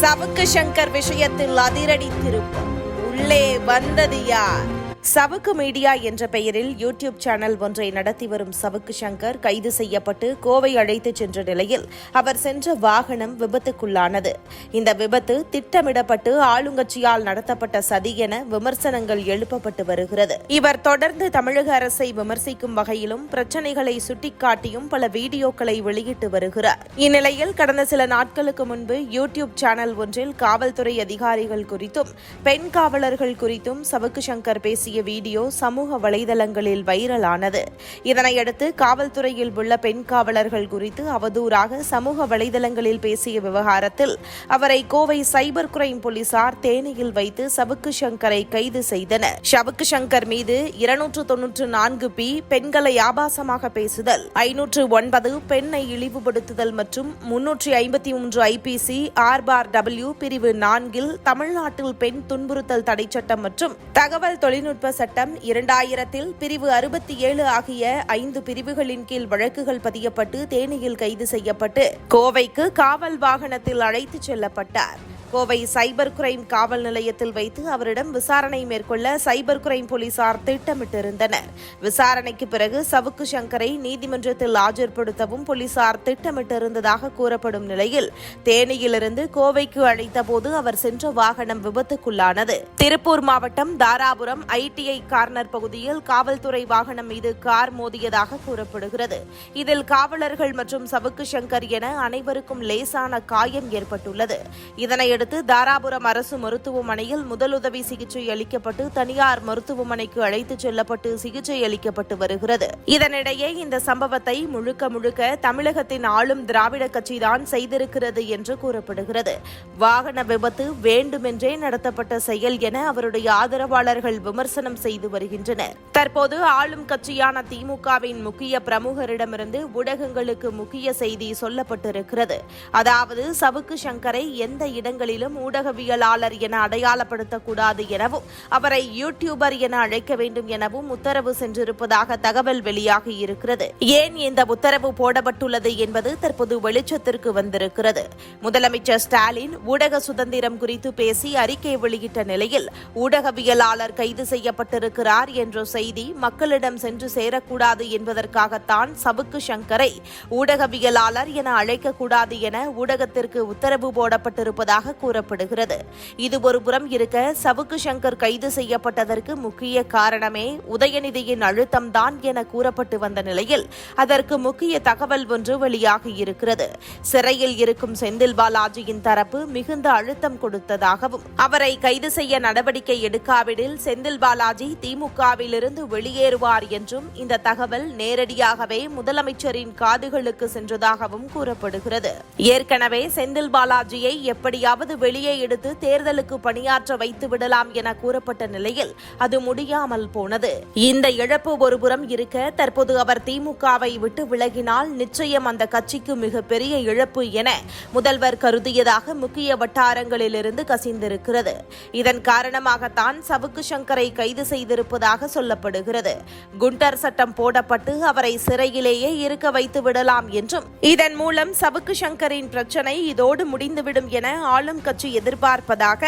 சவுக்கு சங்கர் விஷயத்தில் அதிரடி திருப்பம் உள்ளே வந்தது யார்? சவுக்கு மீடியா என்ற பெயரில் யூடியூப் சேனல் ஒன்றை நடத்தி வரும் சவுக்கு சங்கர் கைது செய்யப்பட்டு கோவை அழைத்துச் சென்ற நிலையில் அவர் சென்ற வாகனம் விபத்துக்குள்ளானது. இந்த விபத்து திட்டமிடப்பட்டு ஆளுங்கட்சியால் நடத்தப்பட்ட சதி என விமர்சனங்கள் எழுப்பப்பட்டு வருகிறது. இவர் தொடர்ந்து தமிழக அரசை விமர்சிக்கும் வகையிலும் பிரச்சனைகளை சுட்டிக்காட்டியும் பல வீடியோக்களை வெளியிட்டு வருகிறார். இந்நிலையில் கடந்த சில நாட்களுக்கு முன்பு யூடியூப் சேனல் ஒன்றில் காவல்துறை அதிகாரிகள் குறித்தும் பெண் காவலர்கள் குறித்தும் சவுக்கு சங்கர் பேசிய வீடியோ சமூக வலைதளங்களில் வைரலானது. இதனையடுத்து காவல்துறையில் உள்ள பெண் காவலர்கள் குறித்து அவதூறாக சமூக வலைதளங்களில் பேசிய விவகாரத்தில் அவரை கோவை சைபர் கிரைம் போலீசார் தேனியில் வைத்து சவுக்கு சங்கரை கைது செய்தனர். சவுக்கு சங்கர் மீது இருநூற்று தொன்னூற்று நான்கு பி பெண்களை ஆபாசமாக பேசுதல் ஐநூற்று ஒன்பது பெண்ணை இழிவுபடுத்துதல் மற்றும் முன்னூற்றி ஐம்பத்தி மூன்று ஐபிசி ஆர் பார் டபிள்யூ பிரிவு நான்கில் தமிழ்நாட்டில் பெண் துன்புறுத்தல் தடை சட்டம் மற்றும் தகவல் தொழில்நுட்ப சட்டம் இரண்டாயிரத்தில் பிரிவு அறுபத்தி ஏழு ஆகிய ஐந்து பிரிவுகளின் கீழ் வழக்குகள் பதியப்பட்டு தேனியில் கைது செய்யப்பட்டு கோவைக்கு காவல் வாகனத்தில் அழைத்துச் செல்லப்பட்டார். கோவை சைபர் கிரைம் காவல் நிலையத்தில் வைத்து அவரிடம் விசாரணை மேற்கொள்ள சைபர் கிரைம் போலீசார் திட்டமிட்டிருந்தனர். விசாரணைக்கு பிறகு சவுக்கு சங்கரை நீதிமன்றத்தில் ஆஜர்படுத்தவும் போலீசார் திட்டமிட்டிருந்ததாக கூறப்படும் நிலையில் தேனியிலிருந்து கோவைக்கு அழைத்தபோது அவர் சென்ற வாகனம் விபத்துக்குள்ளானது. திருப்பூர் மாவட்டம் தாராபுரம் ஐடிஐ கார்னர் பகுதியில் காவல்துறை வாகனம் மீது கார் மோதியதாக கூறப்படுகிறது. இதில் காவலர்கள் மற்றும் சவுக்கு சங்கர் என அனைவருக்கும் லேசான காயம் ஏற்பட்டுள்ளது. இதனை இதையடுத்து தாராபுரம் அரசு மருத்துவமனையில் முதலுதவி சிகிச்சை அளிக்கப்பட்டு தனியார் மருத்துவமனைக்கு அழைத்துச் செல்லப்பட்டு சிகிச்சை அளிக்கப்பட்டு வருகிறது. இதனிடையே இந்த சம்பவத்தை முழுக்க முழுக்க தமிழகத்தின் ஆளும் திராவிட கட்சிதான் செய்திருக்கிறது என்று கூறப்படுகிறது. வாகன விபத்து வேண்டுமென்றே நடத்தப்பட்ட செயல் என அவருடைய ஆதரவாளர்கள் விமர்சனம் செய்து வருகின்றனர். தற்போது ஆளும் கட்சியான திமுகவின் முக்கிய பிரமுகரிடமிருந்து ஊடகங்களுக்கு முக்கிய செய்தி சொல்லப்பட்டிருக்கிறது. அதாவது சவுக்கு சங்கரை எந்த இடங்களில் இடங்களிலும் ஊடகவியலாளர் என அடையாளப்படுத்தக்கூடாது எனவும் அவரை யூடியூபர் என அழைக்க வேண்டும் எனவும் உத்தரவு சென்றிருப்பதாக தகவல் வெளியாகி இருக்கிறது. ஏன் இந்த உத்தரவு போடப்பட்டுள்ளது என்பது தற்போது வெளிச்சத்திற்கு வந்திருக்கிறது. முதலமைச்சர் ஸ்டாலின் ஊடக சுதந்திரம் குறித்து பேசி அறிக்கை வெளியிட்ட நிலையில் ஊடகவியலாளர் கைது செய்யப்பட்டிருக்கிறார் என்ற செய்தி மக்களிடம் சென்று சேரக்கூடாது என்பதற்காகத்தான் சவுக்கு சங்கரை ஊடகவியலாளர் என அழைக்கக்கூடாது என ஊடகத்திற்கு உத்தரவு போடப்பட்டிருப்பதாக கூறப்படுகிறது. இது ஒருபுறம் இருக்க சவுக்கு சங்கர் கைது செய்யப்பட்டதற்கு முக்கிய காரணமே உதயநிதியின் அழுத்தம்தான் என கூறப்பட்டு வந்த நிலையில் அதற்கு முக்கிய தகவல் ஒன்று வெளியாகி இருக்கிறது. சிறையில் இருக்கும் செந்தில் பாலாஜியின் தரப்பு மிகுந்த அழுத்தம் கொடுத்ததாகவும் அவரை கைது செய்ய நடவடிக்கை எடுக்காவிடில் செந்தில் பாலாஜி திமுகவிலிருந்து வெளியேறுவார் என்றும் இந்த தகவல் நேரடியாகவே முதலமைச்சரின் காதுகளுக்கு சென்றதாகவும் கூறப்படுகிறது. ஏற்கனவே செந்தில் பாலாஜியை எப்படியாவது வெளியே எடுத்து தேர்தலுக்கு பணியாற்ற வைத்து விடலாம் என கூறப்பட்ட நிலையில் அது முடியாமல் போனது. இந்த இழப்பு ஒருபுறம் இருக்க தற்போது அவர் திமுகவை விட்டு விலகினால் நிச்சயம் அந்த கட்சிக்கு மிகப்பெரிய இழப்பு என முதல்வர் கருதியதாக முக்கிய வட்டாரங்களிலிருந்து கசிந்திருக்கிறது. இதன் காரணமாகத்தான் சவுக்கு சங்கரை கைது செய்திருப்பதாக சொல்லப்படுகிறது. குண்டர் சட்டம் போடப்பட்டு அவரை சிறையிலேயே இருக்க வைத்து விடலாம் என்றும் இதன் மூலம் சவுக்கு சங்கரின் பிரச்சனை இதோடு முடிந்துவிடும் என ஆளும் ஆளும் கட்சி எதிர்பார்ப்பதாக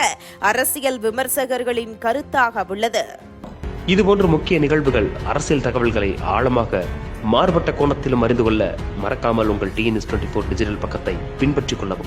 அரசியல் விமர்சகர்களின் கருத்தாக உள்ளது. இதுபோன்ற முக்கிய நிகழ்வுகள் அரசியல் தகவல்களை ஆழமாக மாறுபட்ட கோணத்திலும் அறிந்து கொள்ள மறக்காமல் உங்கள் டிஎன்எஸ் டுவெண்ட்டி ஃபோர் டிஜிட்டல் பக்கத்தை பின்பற்றிக் கொள்ளவும்.